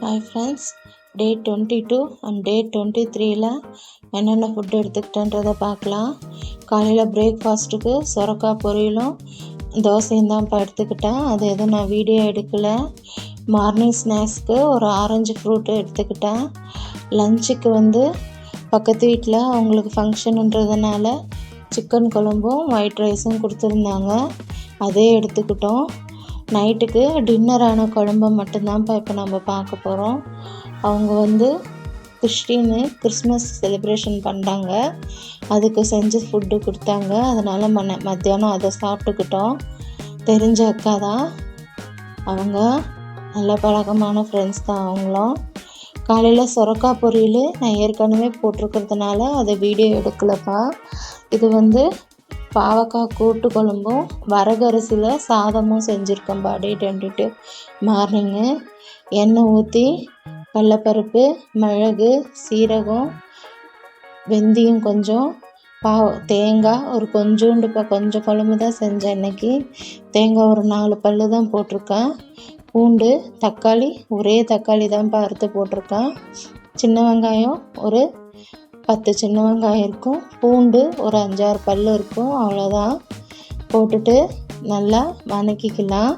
Hi friends day twenty two and day twenty த்ரீயில் என்னென்ன food எடுத்துக்கிட்டேன்றதை பார்க்கலாம். காலையில் பிரேக்ஃபாஸ்ட்டுக்கு சுரக்காய் பொரியலும் தோசையும் தான்ப்பா எடுத்துக்கிட்டேன். அது எதுவும் நான் வீடியோ எடுக்கலை. மார்னிங் ஸ்நாக்ஸ்க்கு ஒரு ஆரஞ்சு ஃப்ரூட்டு எடுத்துக்கிட்டேன். லஞ்சுக்கு வந்து பக்கத்து வீட்டில் அவங்களுக்கு ஃபங்க்ஷனுன்றதுனால சிக்கன் குழம்பும் ஒயிட் ரைஸும் கொடுத்துருந்தாங்க. அதே எடுத்துக்கிட்டோம். நைட்டுக்கு டின்னரான குழம்ப மட்டும்தான்ப்பா இப்போ நம்ம பார்க்க போகிறோம் அவங்க வந்து கிறிஸ்டின்னு கிறிஸ்மஸ் செலிப்ரேஷன் பண்ணுறாங்க அதுக்கு செஞ்சு ஃபுட்டு கொடுத்தாங்க. அதனால் மன மத்தியானம் அதை சாப்பிட்டுக்கிட்டோம். தெரிஞ்ச அக்கா தான். அவங்க நல்ல பழக்கமான ஃப்ரெண்ட்ஸ் தான் அவங்களும். காலையில் சொரக்கா பொரியல் நான் ஏற்கனவே போட்டிருக்கிறதுனால அதை வீடியோ எடுக்கலப்பா. இது வந்து பாவக்காய் கூட்டு குழம்பும் வரகரிசியில் சாதமும் செஞ்சுருக்கேன் பாடி டுவெண்ட்டி மார்னிங்கு எண்ணெய் ஊற்றி கடலப்பருப்பு மிளகு சீரகம் வெந்தயம் கொஞ்சம் பாவ தேங்காய் ஒரு கொஞ்சோண்டு இப்போ கொஞ்சம் குழம்பு தான் செஞ்சேன் இன்றைக்கி தேங்காய் ஒரு நாலு பல்லு தான் போட்டிருக்கேன். பூண்டு தக்காளி ஒரே தக்காளி தான் அறுத்து போட்டிருக்கேன். சின்ன வெங்காயம் ஒரு பத்து சின்ன வெங்காயம் இருக்கும். பூண்டு ஒரு அஞ்சாறு பல் இருக்கும். அவ்வளோதான் போட்டுட்டு நல்லா வதக்கிக்கலாம்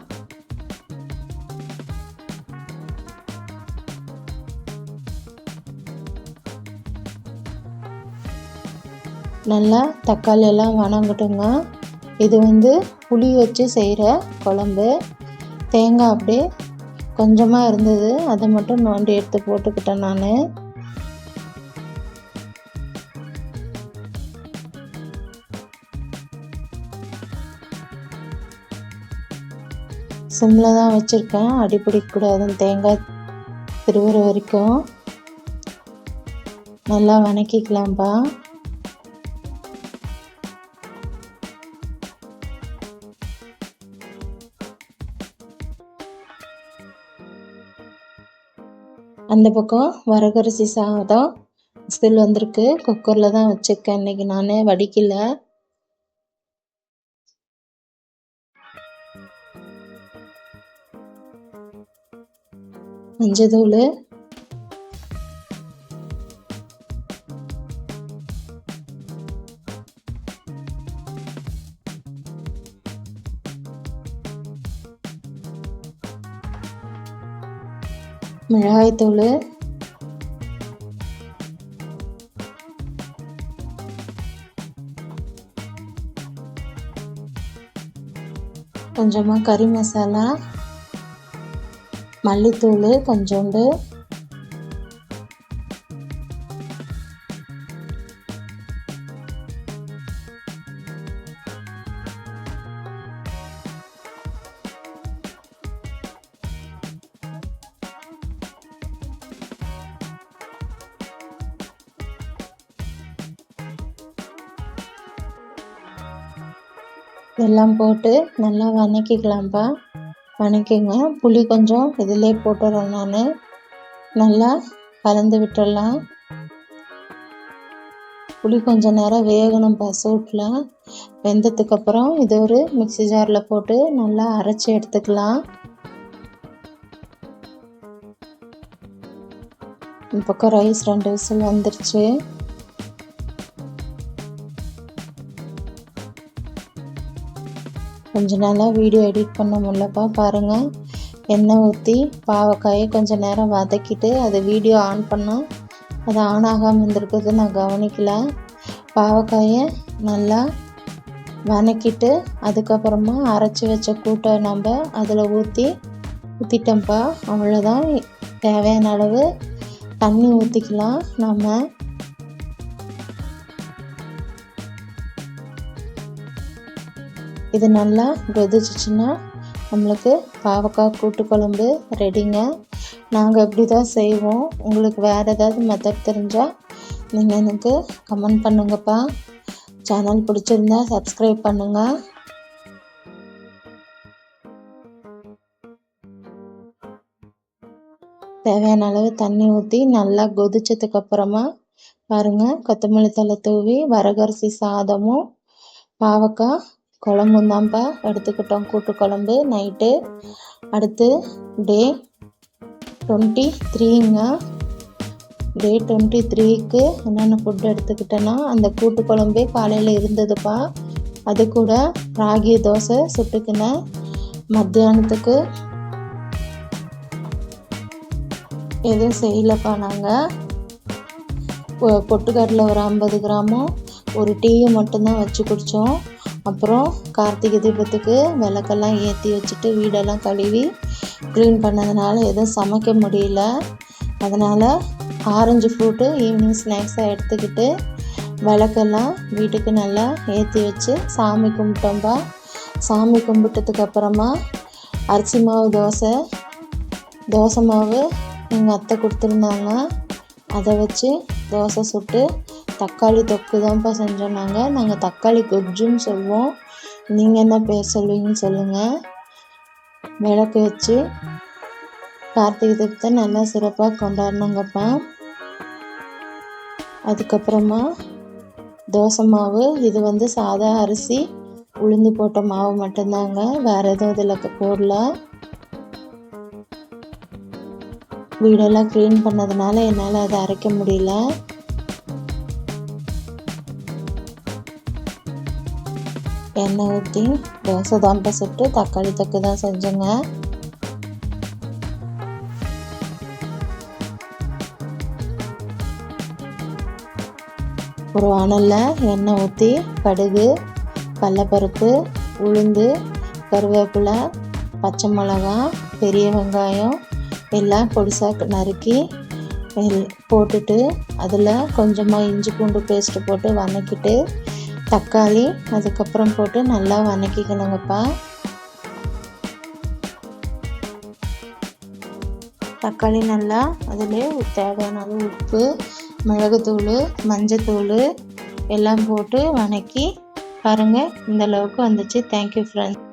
நல்லா தக்காளி எல்லாம் வணங்கட்டுங்க. இது வந்து புளி வச்சு செய்கிற குழம்பு. தேங்காய் அப்படியே கொஞ்சமாக இருந்தது. அதை மட்டும் நோண்டி எடுத்து போட்டுக்கிட்டேன் நான். சிம்மில் தான் வச்சுருக்கேன். அடி தேங்காய் திருவுற வரைக்கும். நல்லா வணக்கிக்கலாம்ப்பா அந்த பக்கம் வரகரிசி சாதம். ஸ்டில் வந்திருக்கு. குக்கரில் தான் வச்சுருக்கேன். இன்றைக்கி நான் வடிக்கல. மஞ்சத்தூள் மிளகாய்த்தூள். கொஞ்சமாக கறி மசாலா. மல்லித்தூள் கொஞ்சோண்டு. எல்லாம் போட்டு நல்லா வதக்கிக்கலாம்ப்பா வணக்கிங்க. புளி கொஞ்சம் இதிலே போட்டுறேன் நான். நல்லா கலந்து விட்டுடலாம். புளி கொஞ்சம் நேரம் வேகணும் சூட்டில் வெந்ததுக்கப்புறம் இது ஒரு மிக்சி ஜாரில் போட்டு நல்லா அரைச்சி எடுத்துக்கலாம். இந்த பக்கம் ரைஸ் ரெண்டு விசில் வந்துருச்சு. கொஞ்ச நாளாக வீடியோ எடிட் பண்ண முடியலப்பா பாருங்கள் எண்ணெய் ஊற்றி பாவக்காயை கொஞ்சம் நேரம் வதக்கிட்டு அதை வீடியோ ஆன் பண்ணால் அது ஆன் ஆகாமல் இருந்திருக்கிறது நான் கவனிக்கல. பாவக்காயை நல்லா வதக்கிட்டு அதுக்கப்புறமா அரைச்சி வச்ச கூட்டை நம்ம அதில் ஊற்றி ஊற்றிட்டோம்ப்பா அவ்வளோதான் தேவையான அளவு தண்ணி ஊற்றிக்கலாம் நம்ம இது நல்லா கொதிச்சிச்சின்னா நம்மளுக்கு பாவக்காய் கூட்டு குழம்பு ரெடிங்க நாங்கள் இப்படி தான் செய்வோம். உங்களுக்கு வேறு ஏதாவது மெத்தட் தெரிஞ்சால் நீங்கள் எனக்கு கமெண்ட் பண்ணுங்கப்பா. சேனல் பிடிச்சிருந்தா சப்ஸ்கிரைப் பண்ணுங்கள் தேவையான அளவு தண்ணி ஊற்றி நல்லா கொதிச்சதுக்கப்புறமா பாருங்கள் கொத்தமல்லி தலை தூவி வரகரிசி சாதமும் பாவக்காய் குழம்பும் தான்ப்பா எடுத்துக்கிட்டோம் கூட்டு குழம்பு நைட்டு. அடுத்து டே டுவெண்ட்டி த்ரீங்க. டே டுவெண்ட்டி த்ரீக்கு என்னென்ன ஃபுட் எடுத்துக்கிட்டேன்னா அந்த கூட்டு குழம்பே காலையில் இருந்ததுப்பா. அது கூட ராகி தோசை சுட்டுக்கினேன் மத்தியானத்துக்கு. எதுவும் செய்யலப்பா நாங்கள் பொட்டுக்கடலை ஒரு ஐம்பது கிராமும் ஒரு டீயை மட்டும்தான் வச்சு குடித்தோம் அப்புறம் கார்த்திகை தீபத்துக்கு விளக்கெல்லாம் ஏற்றி வச்சுட்டு வீடெல்லாம் கழுவி க்ளீன் பண்ணதுனால எதுவும் சமைக்க முடியல. அதனால் ஆரஞ்சு ஃப்ரூட்டு ஈவினிங் ஸ்நாக்ஸாக எடுத்துக்கிட்டு விளக்கெல்லாம் வீட்டுக்கு நல்லா ஏற்றி வச்சு சாமி கும்பிட்டோம்பா. சாமி கும்பிட்டதுக்கு அப்புறமா அரிசி மாவு தோசை தோசை மாவு எங்கள் அத்தை கொடுத்துருந்தாங்க. அதை வச்சு தோசை சுட்டு தக்காளி தொக்கு தான்ப்பா செஞ்சோம் நாங்கள் நாங்கள் தக்காளி கொஜ்ஜுன்னு சொல்லுவோம். நீங்கள் என்ன பேர் சொல்லுவீங்கன்னு சொல்லுங்கள் விளக்கு வச்சு கார்த்திகை தீபத்தை நல்லா சிறப்பாக கொண்டாடணுங்கப்பா அதுக்கப்புறமா தோசை மாவு இது வந்து சாதா அரிசி உளுந்து போட்ட மாவு மட்டும்தாங்க. வேறு எதுவும் இதில் போடல. வீடெல்லாம் க்ளீன் பண்ணதுனால என்னால் அதை அரைக்க முடியல. எண்ணெய் ஊற்றி தோசை தான்ப்பா சுட்டு தக்காளி தொக்கு தான் செஞ்சேங்க. ஒரு வானலில் எண்ணெய் ஊற்றி கடுகு கடலப்பருப்பு உளுந்து கருவேப்பிலை பச்சை மிளகா பெரிய வெங்காயம் எல்லாம் பொடிசாக நறுக்கி போட்டுட்டு அதில் கொஞ்சமாக இஞ்சி பூண்டு பேஸ்ட்டு போட்டு வதக்கிட்டு தக்காளி அதுக்கப்புறம் போட்டு நல்லா வதக்கிக்கணுங்கப்பா தக்காளி நல்லா அதில் தேவையான அளவு உப்பு மிளகுத்தூள் மஞ்சத்தூள் எல்லாம் போட்டு வதக்கி பாருங்கள் இந்த அளவுக்கு வந்துச்சு. Thank you friends